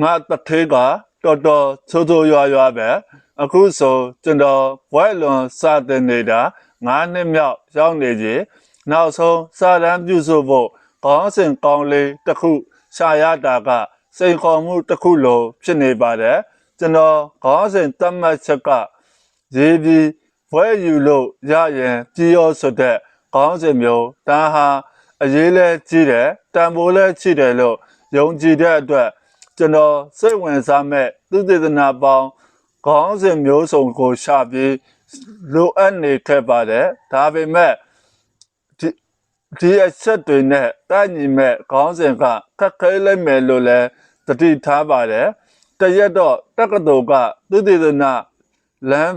ငါတထေးကတော်တော်ချိုးချိုးရွာရွာပဲအခုဆိုကျွန်တော်ဘွဲလွန်စတဲ့နေတာငါးနှစ်မြောက်ရောက်နေကြီးနောက်ဆုံးစာရန်ပြုစုဖို့ကောင်းစဉ်ကောင်းလေးတစ်ခုရှာရတာကစိန်ခေါ်မှုတစ်ခုလိုဖြစ်နေပါတယ်ကျွန်တော်ကောင်းစဉ်တတ်မှတ်ချက်ကရေးပြီးဘွဲယူလို့ရရင်ကြီးရောဆိုတဲ့ကောင်းစဉ်မျိုးဒါဟာအရေးလဲကြီးတယ်တန်ဖိုးလဲချိတယ်လို့ယုံကြည်တဲ့အတွက် ကျွန်တော်စိတ်ဝင်စားမဲ့သူတေသနာပေါင်းခေါင်းစဉ်မျိုးစုံကိုရှာပြီးလိုအပ်နေခဲ့ပါတယ်ဒါပေမဲ့ဒီဒီအချက်တွေနဲ့တိုက်ညီမဲ့ခေါင်းစဉ်ကခက်ခဲလိုက်မယ်လို့လည်းတတိထားပါတယ်တရက်တော့တက္ကသိုလ်ကသူတေသနာလမ်း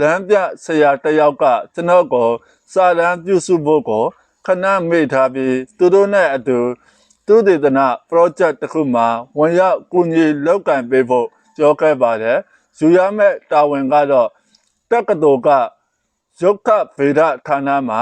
လမ်းပြဆရာတစ်ယောက်ကကျွန်တော်ကိုစာရန်ပြုစုဖို့ကိုခဏမေ့ထားပြီးသူတို့နဲ့အတူ သူတေသနာ project တစ်ခုမှာဝင်ရောက်ကူညီလုပ်ကင်ပေးဖို့ပြောခဲ့ပါတယ်။ယူရမဲ့တာဝန်ကတော့တက္ကသိုလ်ကရုပ်ခဗေဒဌာနမှာ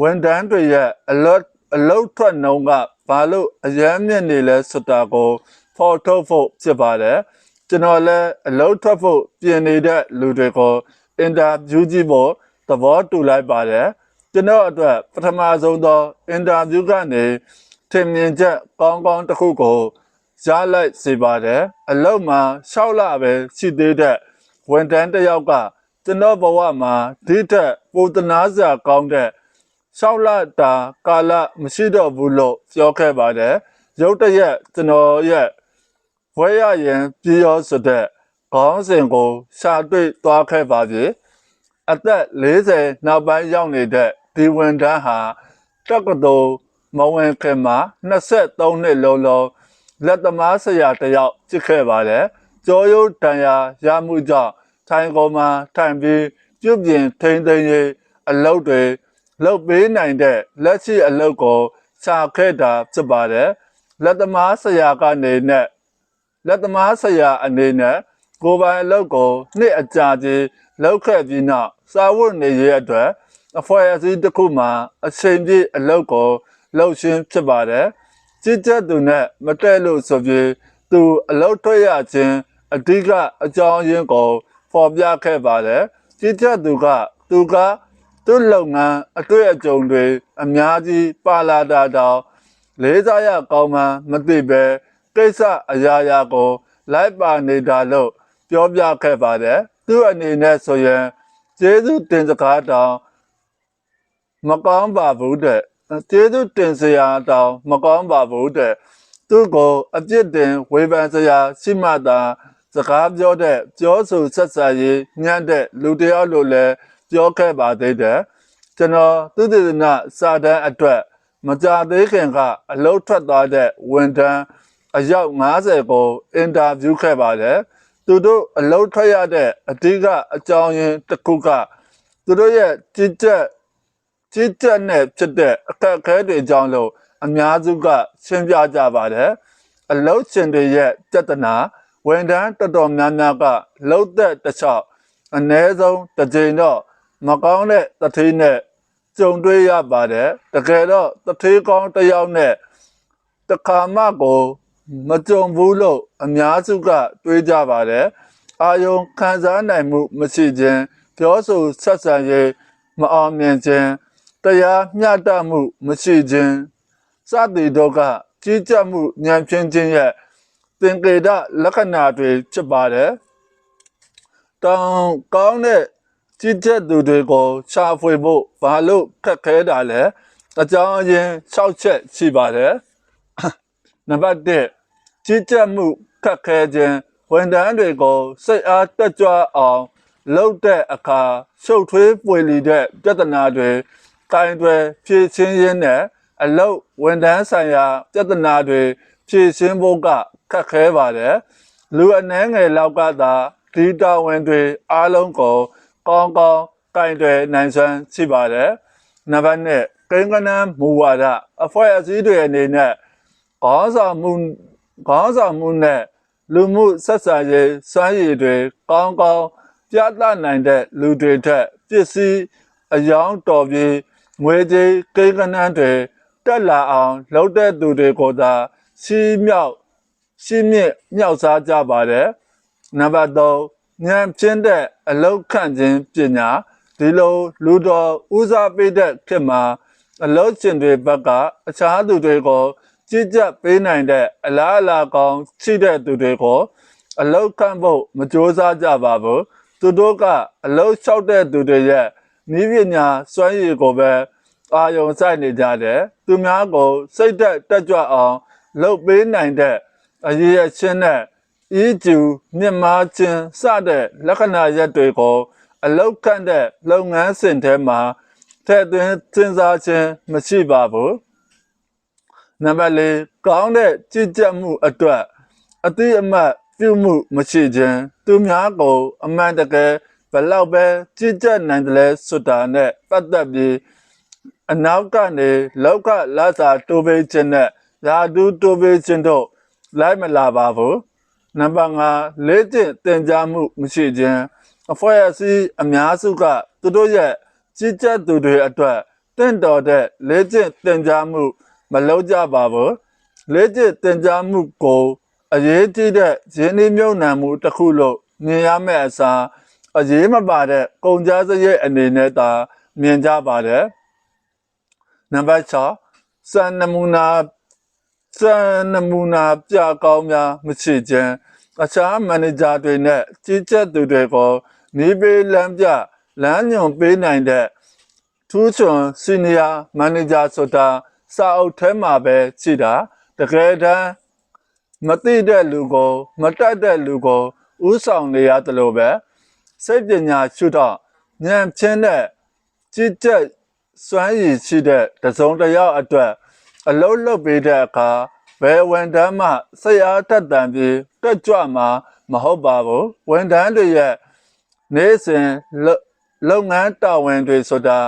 ဝန်ထမ်းတွေရဲ့အလုပ်အလုပ်ထွက်နှုန်းကဘာလို့အရန်မြင့်နေလဲဆိုတာကိုဖော်ထုတ်ဖို့ဖြစ်ပါတယ်။ကျွန်တော်လည်းအလုပ်ထွက်ဖို့ပြင်နေတဲ့လူတွေကိုအင်တာဗျူးကြည့်ဖို့သဘောတူလိုက်ပါတယ်။ကျွန်တော်အတွက်ပထမဆုံးသောအင်တာဗျူးကနေ ထင်မြင်ချက်ကောင်းကောင်းတစ်ခုကိုရလိုက်စေပါတယ်အလောက်မှာရှောက်လာပဲရှိသေးတဲ့ဝန်တန်းတစ်ယောက်ကကျွန်တော်ဘဝမှာဒီထက်ပိုတနာစရာကောင်းတဲ့ရှောက်လာတာကာလမရှိတော့ဘူးလို့ပြောခဲ့ပါတယ်ရုတ်တရက်ကျွန်တော်ရဲ့ဘွဲရရင်ပြည်ရောဆိုတဲ့ခေါင်းစဉ်ကိုရှာတွေ့သွားခဲ့ပါပြီအသက်40နောက်ပိုင်းရောက်နေတဲ့ဒီဝန်တန်းဟာတက္ကသိုလ် မဝင်ခင်မှာ23နှစ်လုံးလုံးလက်သမားဆရာတစ်ယောက်ဖြစ်ခဲ့ပါတယ်။ကြောရုပ်တန်ရာရမှုကြောင့်ထိုင်ကုန်မှာထိုင်ပြီးပြုပြင်ထိန်းသိမ်းရေးအလုပ်တွေလုပ်ပေးနိုင်တဲ့လက်ရှိအလုပ်ကိုရှာခဲ့တာဖြစ်ပါတယ်။လက်သမားဆရာကနေနဲ့လက်သမားဆရာအနေနဲ့ကိုယ်ပိုင်အလုပ်ကိုနှစ်အကြာကြီးလုပ်ခဲ့ပြီးနောက်စာဝတ်နေရေးအတွက်အဖွဲ့အစည်းတစ်ခုမှာအချိန်ပြည့်အလုပ်ကို လှုပ်ရှင်းဖြစ်ပါတယ်။ကြည်ကျက်သူနဲ့မတက်လို့ဆိုပြီးသူအလုတ်ထွက်ရခြင်းအဓိကအကြောင်းရင်းကိုဖော်ပြခဲ့ပါတယ်။ကြည်ကျက်သူကသူကသူ့လုပ်ငန်းအတွေ့အကြုံတွေအများကြီးပါလာတာတောင်လေးစားရကောင်းမှမသိပဲကိစ္စအရာရာကိုလိုက်ပါနေတာလို့ပြောပြခဲ့ပါတယ်။သူ့အနေနဲ့ဆိုရင်ကျေးဇူးတင်စကားတောင်မကောင်းပါဘူးတဲ့ ကျေးဇူးတင်စရာတောင်မကောင်းပါဘူးတဲ့သူ့ကိုအပြစ်တင်ဝေဖန်စရာရှိမှသာစကားပြောတဲ့ပြောဆိုဆက်ဆံရေးညံ့တဲ့လူတစ်ယောက်လိုလည်းပြောခဲ့ပါသေးတယ်ကျွန်တော်သူတည်နာစာတန်းအတွက်မကြသေးခင်ကအလုတ်ထွက်သွားတဲ့ဝန်ထမ်းအယောက်90ကိုအင်တာဗျူးခဲ့ပါတယ်သူတို့အလုတ်ထွက်ရတဲ့အဓိကအကြောင်းရင်းတစ်ခုကသူတို့ရဲ့ကြည်ကြက် ကြီးကြပ်နဲ့ဖြစ်တဲ့အခက်အခဲတွေကြောင့်လို့အများစုကရှင်းပြကြပါတယ်အလုတ်ရှင်တွေရဲ့ပြဿနာဝန်ထမ်းတော်တော်များများကလှုပ်သက်တစ်ချောက်အ ਨੇ ဆုံးတစ်ကြိမ်တော့မကောင်းတဲ့တထေးနဲ့ကြုံတွေ့ရပါတယ်တကယ်တော့တထေးကောင်းတစ်ယောက်နဲ့တခါမှကိုမကြုံဘူးလို့အများစုကတွေးကြပါတယ်အာယုံခံစားနိုင်မှုမရှိခြင်းပြောဆိုဆက်ဆံရေးမအောင်မြင်ခြင်း တရားမျှတမှု မရှိခြင်းစသည်တို့ကကြီးကြပ်မှုဉာဏ်ဖြင်းခြင်းရဲ့သင်္ကေတလက္ခဏာတွေဖြစ်ပါတယ်။တောင်ကောင်းတဲ့ကြီးကြပ်သူတွေကိုရှာဖွေဖို့ဘာလို့ခက်ခဲတာလဲအကြောင်းအရင်း၆ချက်ရှိပါတယ်။နံပါတ်1ကြီးကြပ်မှုခက်ခဲခြင်းဝန်ထမ်းတွေကိုစိတ်အားတက်ကြွအောင်လုပ်တဲ့အခါရှုပ်ထွေးပွေလီတဲ့ပြဿနာတွေ တိုင်တွေဖြည့်ချင်းရင်းနဲ့အလုတ်ဝန်ထမ်းဆိုင်ရာပြဿနာတွေဖြည့်ရှင်းဖို့ကခက်ခဲပါတယ်လူအနှဲငယ်လောက်ကသာဒီတာဝန်တွေအားလုံးကိုကောင်းကောင်းတိုင်တွေနိုင်စွမ်းရှိပါတယ်နံပါတ်1ကိန်းကနန်းမူဝါဒအဖွဲ့အစည်းတွေအနေနဲ့ခေါင်းဆောင်မှုခေါင်းဆောင်မှုနဲ့လူမှုဆက်ဆံရေးစွမ်းရည်တွေကောင်းကောင်းပြသနိုင်တဲ့လူတွေထက်ပစ္စည်းအယောင်တော်ပြီး ငွေကြေးကိန်းကနန်းတွေတက်လာအောင်လှုပ်တဲ့သူတွေကိုသာစီးမြောက်ရှင်းမြင့်မြောက်စားကြပါတယ်နံပါတ်3ဉာဏ်ဖြင်းတဲ့အလောက်ခန့်ခြင်းပညာဒီလိုလူတော်ဦးစားပေးတဲ့ခေတ်မှာအလောက်ကျင်တွေဘက်ကအခြားသူတွေကိုကြည်ကြပ်ပေးနိုင်တဲ့အလားအလာကောင်းရှိတဲ့သူတွေကိုအလောက်ခန့်ဖို့မကြိုးစားကြပါဘူးသူတို့ကအလောက်လျှောက်တဲ့သူတွေရဲ့ ဤပညာစွမ်းရည်ကိုပဲအာယုံစိုက်နေကြတယ်သူများကိုစိတ်သက်တက်ကြွအောင်လုပ်ပေးနိုင်တဲ့အရေးအချင်းနဲ့ဤကျူမြင့်မားခြင်းစတဲ့လက္ခဏာရက်တွေကို အလောက်ခန့်တဲ့လုပ်ငန်းစဉ်ထဲမှာထည့်သွင်းစဉ်းစားခြင်းမရှိပါဘူးနံပါတ်၄ကောင်းတဲ့ကြည်ကြက်မှုအတွက်အတိအမတ်ပြုမှုမရှိခြင်းသူများကို အမှန်တကယ် ဘလောက်ပဲကြည်ကြက်နိုင်တယ်လဲဆိုတာနဲ့ပတ်သက်ပြီးအနောက်ကနေလောက်ကလာစာတိုးပေးခြင်းနဲ့ရာဒူးတိုးပေးခြင်းတို့လိုက်မလာပါဘူးနံပါတ်5လေ့ကျင့်သင်ကြားမှုမရှိခြင်းအဖွဲ့အစည်းအများစုကသူတို့ရဲ့ကြည်ကြက်သူတွေအတွက်တင့်တော်တဲ့လေ့ကျင့်သင်ကြားမှုမလုပ်ကြပါဘူးလေ့ကျင့်သင်ကြားမှုကိုအရေးကြီးတဲ့ရင်းနှီးမြှုပ်နှံမှုတစ်ခုလို့မြင်ရမယ့်အစား အရေးမပါတဲ့ကုန်ကြစရိတ်အနေနဲ့သာမြင်ကြပါတယ်နံပါတ်6စံနမူနာစံနမူနာပြကောင်းများမရှိခြင်းအခြားမန်နေဂျာတွေနဲ့ကြီးကြပ်သူတွေကိုနေပေးလမ်းပြလမ်းညွန်ပေးနိုင်တဲ့ထူးချွန်စီနီယာမန်နေဂျာဆိုတာစာအုပ်ထဲမှာပဲရှိတာတကယ်တမ်းမသိတဲ့လူကို မတတ်တဲ့လူကိုဥဆောင်နေရတယ်လို့ပဲ စိတ်ပညာရှုတော့ဉာဏ်ဖြင်းတဲ့ကြည်ကြက်စွမ်းရည်ရှိတဲ့တစုံတစ်ယောက်အတွက် အလုံးလုပ်ပေးတဲ့အခါဘယ်ဝန်တန်းမှစိတ်အားတက်တန်ပြီးတက်ကြွမှာမဟုတ်ပါဘူးဝန်တန်းတွေရဲ့နေ့စဉ်လုပ်လုပ်ငန်းတာဝန်တွေဆိုတာ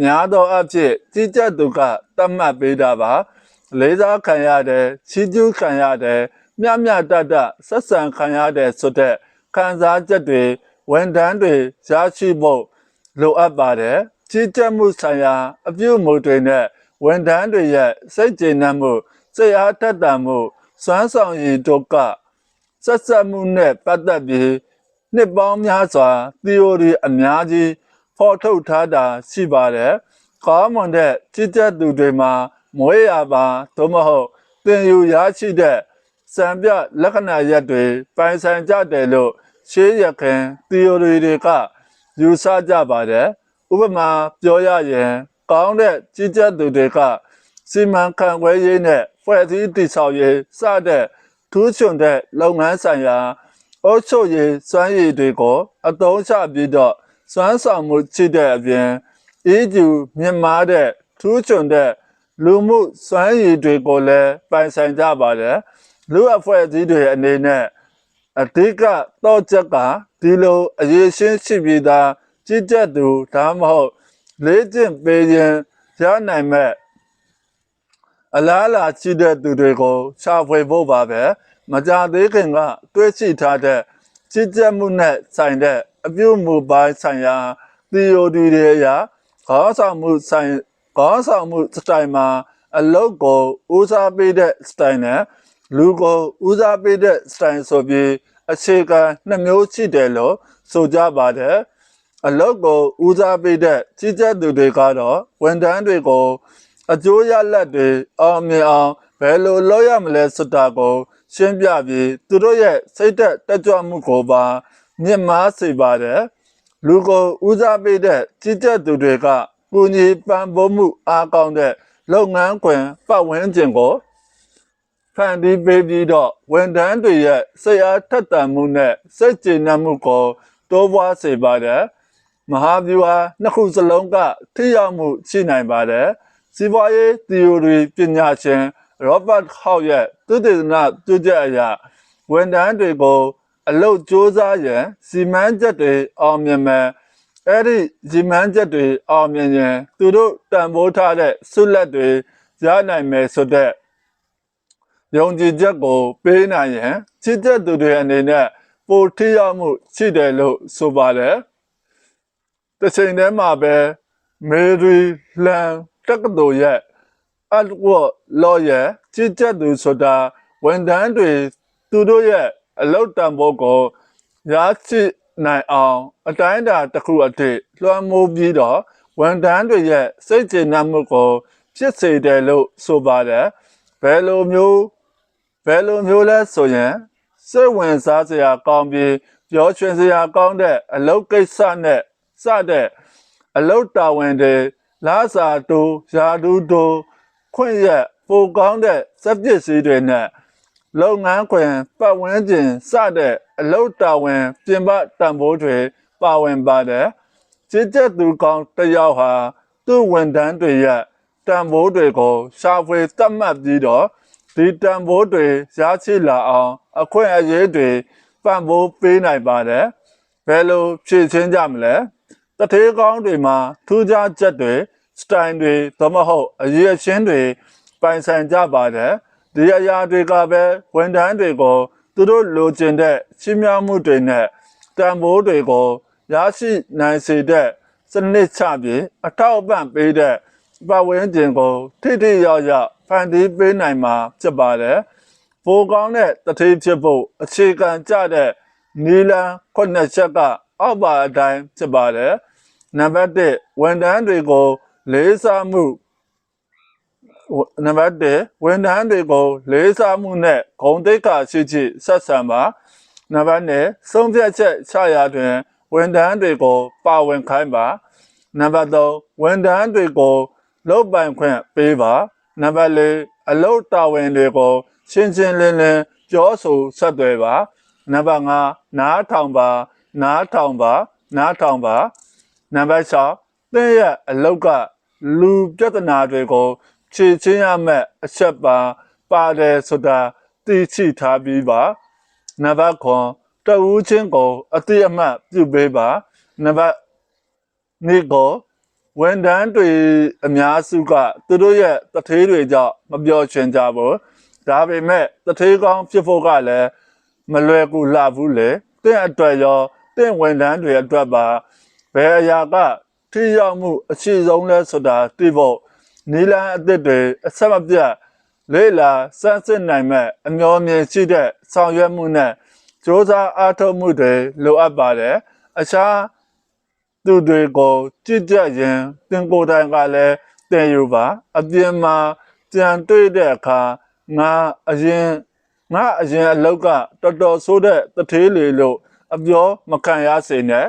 များသောအားဖြင့်ကြီးကြပ်သူကတတ်မှတ်ပေးတာပါ လေးစားခံရတယ်ချီးကျူးခံရတယ်မျှမျှတတဆက်ဆံခံရတယ်ဆိုတဲ့ခံစားချက်တွေ ဝန်တန်းတွေရရှိဖို့လိုအပ်ပါတယ်ကြီးကြပ်မှုဆိုင်ရာ အပြုအမူတွေနဲ့ဝန်တန်းတွေရဲ့စိတ်ကျေနပ်မှုစိတ်အားတက်တာမှုစွမ်းဆောင်ရည်တို့ကဆက်ဆက်မှုနဲ့ပတ်သက်ပြီးနှစ်ပေါင်းများစွာ theory အများကြီးဖော်ထုတ်ထားတာရှိပါတယ်။ကောင်းမွန်တဲ့จิตသက်သူတွေမှာမွေးရပါသို့မဟုတ်သင်ယူရရှိတဲ့စံပြလက္ခဏာရက်တွေပိုင်ဆိုင်ကြတယ်လို့ ရှေးရခင် theory တွေကယူဆကြပါတယ်။ဥပမာပြောရရင် ကောင်းတဲ့จิตသက်သူတွေကစီမံခန့်ခွဲရေးနဲ့ဖွဲ့စည်းတည်ဆောက်ရေးစတဲ့ထူးချွန်တဲ့လုပ်ငန်းဆိုင်ရာအုပ်ချုပ်ရေးစွမ်းရည်တွေကိုအသုံးချပြီးတော့စွမ်းဆောင်မှုရှိတဲ့အပြင်အေးကျူမြင့်မားတဲ့ထူးချွန်တဲ့လူမှုစွမ်းရည်တွေကိုလည်းပိုင်ဆိုင်ကြပါတယ်လူအဖွဲ့အစည်းတွေအနေနဲ့ အဓိကတော့ချက်ကဒီလိုအရေးရှင်းရှိပြီးသားကြီးကြပ်သူဒါမှမဟုတ်လေးကျင့်ပေးရင်ရနိုင်မဲ့အလားအလာရှိတဲ့သူတွေကိုရှာဖွေဖို့ပါပဲမကြသေးခင်ကတွေးရှိထားတဲ့ကြီးကြပ်မှုနဲ့ဆိုင်တဲ့အပြုအမူပိုင်းဆိုင်ရာ theory တွေအရခေါင်းဆောင်မှုဆိုင်ခေါင်းဆောင်မှုစတိုင်မှာအလုတ်ကိုဦးစားပေးတဲ့စတိုင်နဲ့ လူကိုဦးစားပေးတဲ့စတိုင်ဆိုပြီးအခြေခံနှစ်မျိုးရှိတယ်လို့ဆိုကြပါတယ်အလုတ်ကိုဦးစားပေးတဲ့ကြီးကြပ်သူတွေကတော့ဝန်ထမ်းတွေကိုအကျိုးရလဒ်တွေအောင်မြင်အောင်ဘယ်လိုလုပ်ရမလဲဆိုတာကို ရှင်းပြပြီးသူတို့ရဲ့စိတ်သက်တက်ကြွမှုကိုပါမြင့်မားစေပါတယ်လူကိုဦးစားပေးတဲ့ကြီးကြပ်သူတွေကပူညီပံ့ပိုးမှုအားကောင်းတဲ့လုပ်ငန်းခွင်ပတ်ဝန်းကျင်ကို ဖန်တီးပေးပြီးတော့ဝန်ထမ်းတွေရဲ့စိတ်အားထက်သန်မှုနဲ့စိတ်ကျေနပ်မှုကိုတိုးပွားစေပါတယ်မဟာဗျူဟာနှစ်ခုစလုံးကထိရောက်မှုရှိနိုင်ပါတယ်စီးပွားရေး theory ပညာရှင် Robert Howe ရဲ့သုတေသနပြုချက်အရဝန်ထမ်းတွေကိုအလုပ်စ조사ရန်စီမံချက်တွေအောင်မြင်မယ်အဲ့ဒီစီမံချက်တွေအောင်မြင်ရင်သူတို့တန်ဖိုးထားတဲ့ဆုလက်တွေရနိုင်မယ်ဆိုတဲ့ ယုံကြည်ချက်ကိုပေးနိုင်ရင်ချစ်တဲ့သူတွေအနေနဲ့ပိုထိရောက်မှုရှိတယ်လို့ဆိုပါတယ်တစ်ချိန်တည်းမှာပဲမေရီလန်တက္ကသိုလ်ရဲ့အတ်ဝတ်လော်ရဲ့ကြီးကြပ်သူဆိုတာဝန်ထမ်းတွေသူတို့ရဲ့အလုတ်တံဘောကိုရရှိနိုင်အောင်အတိုင်းအတာတစ်ခုအထိလွှမ်းမိုးပြီးတော့ဝန်ထမ်းတွေရဲ့စိတ်ကျေနပ်မှုကိုဖြစ်စေတယ်လို့ဆိုပါတယ်ဘယ်လိုမျိုး ဘယ်လိုမျိုးလဲဆိုရင်စိတ်ဝင်စားစရာကောင်းပြီးပြောရွှင်စရာကောင်းတဲ့အလုပ်ကိစ္စနဲ့စတဲ့အလုပ်တာဝန်တွေလားစာတူယာဒူတူခွင့်ရပိုကောင်းတဲ့စက်ပစ္စည်းတွေနဲ့လုပ်ငန်းခွင်ပတ်ဝန်းကျင်စတဲ့အလုတ်တာဝန်ပြင်ပတံပိုးတွေပါဝင်ပါတယ်။စစ်ချက်သူကောင်းတစ်ယောက်ဟာသူ့ဝန်ထမ်းတွေရဲ့တံပိုးတွေကိုရှာဖွေသတ်မှတ်ပြီးတော့ ဒီတံပိုးတွေရရှိလာအောင် အခွင့်အရေးတွေပံ့ပိုးပေးနိုင်ပါတယ်။ဘယ်လိုဖြည့်ချင်းကြမလဲ။တထေးကောင်းတွေမှာထူးခြားချက်တွေစတိုင်တွေသမဟုတ်အရေးအချင်းတွေပိုင်ဆိုင်ကြပါတယ်။ဒီအရာတွေကပဲဝန်ထမ်းတွေကိုသူတို့လိုချင်တဲ့ရှင်းမြမှုတွေနဲ့တံမိုးတွေကိုရရှိနိုင်စေတဲ့စနစ်ချပြီးအထောက်အပံ့ပေးတဲ့ ပတ်ဝန်းကျင်ကိုထိထိရောက်ရောက်ဖန်တီးပေးနိုင်မှာဖြစ်ပါတယ်။ပိုကောင်းတဲ့တတိဖြစ်ဖို့အခြေခံကြတဲ့နီလန်ခုနှစ်ချက်ကအောက်ပါအတိုင်းဖြစ်ပါတယ်။နံပါတ်1ဝန်ထမ်းတွေကိုလေးစားမှုနံပါတ်1ဝန်ထမ်းတွေကိုလေးစားမှုနဲ့ဂုဏ်သိက္ခာရှိရှိဆက်ဆံပါနံပါတ်2ဆုံးဖြတ်ချက်ချရာတွင်ဝန်ထမ်းတွေကိုပါဝင်ခိုင်းပါနံပါတ်3ဝန်ထမ်းတွေကို လုပ်ပိုင်ခွင့်ပေးပါနံပါတ်4အလုပ်တာဝန်တွေကိုရှင်းရှင်းလင်းလင်းပြောဆိုဆက်သွယ်ပါနံပါတ်5နားထောင်ပါ နားထောင်ပါ နားထောင်ပါနံပါတ်6သင်ရဲ့အလောက်ကလူပြဿနာတွေကိုဖြေချင်းရမယ့်အချက်ပါပါတယ်ဆိုတာသိချိထားပြီးပါနံပါတ်9တဝူးချင်းကိုအတိအမှတ်ပြုပေးပါနံပါတ်2ကို ဝန်ထမ်းတွေအများစုကသူတို့ရဲ့တထေးတွေကြောင့်မပြောချင်ကြဘူးဒါပေမဲ့တထေးကောင်းဖြစ်ဖို့ကလည်းမလွယ်ကူလှဘူးလေတင့်အတွက်ရောတင့်ဝန်ထမ်းတွေအတွက်ပါဘယ်အရာကထိရောက်မှုအရှိဆုံးလဲဆိုတာသိဖို့နီလန်အသစ်တွေအဆက်မပြတ်လေးလာစမ်းစစ်နိုင်မဲ့အမျော်မြင်ရှိတဲ့ဆောင်ရွက်မှုနဲ့စ조사အားထုတ်မှုတွေလိုအပ်ပါတယ်အခြား သူတွေကိုကြည့်ကြရင်တင်ကိုယ်တိုင်ကလည်းတင်ယူပါအပြင်မှာကြံတွေ့တဲ့အခါငါအရင်ငါအရင်အလောက်ကတော်တော်ဆိုးတဲ့တထေးလေလို့အပြောမခံရစေနဲ့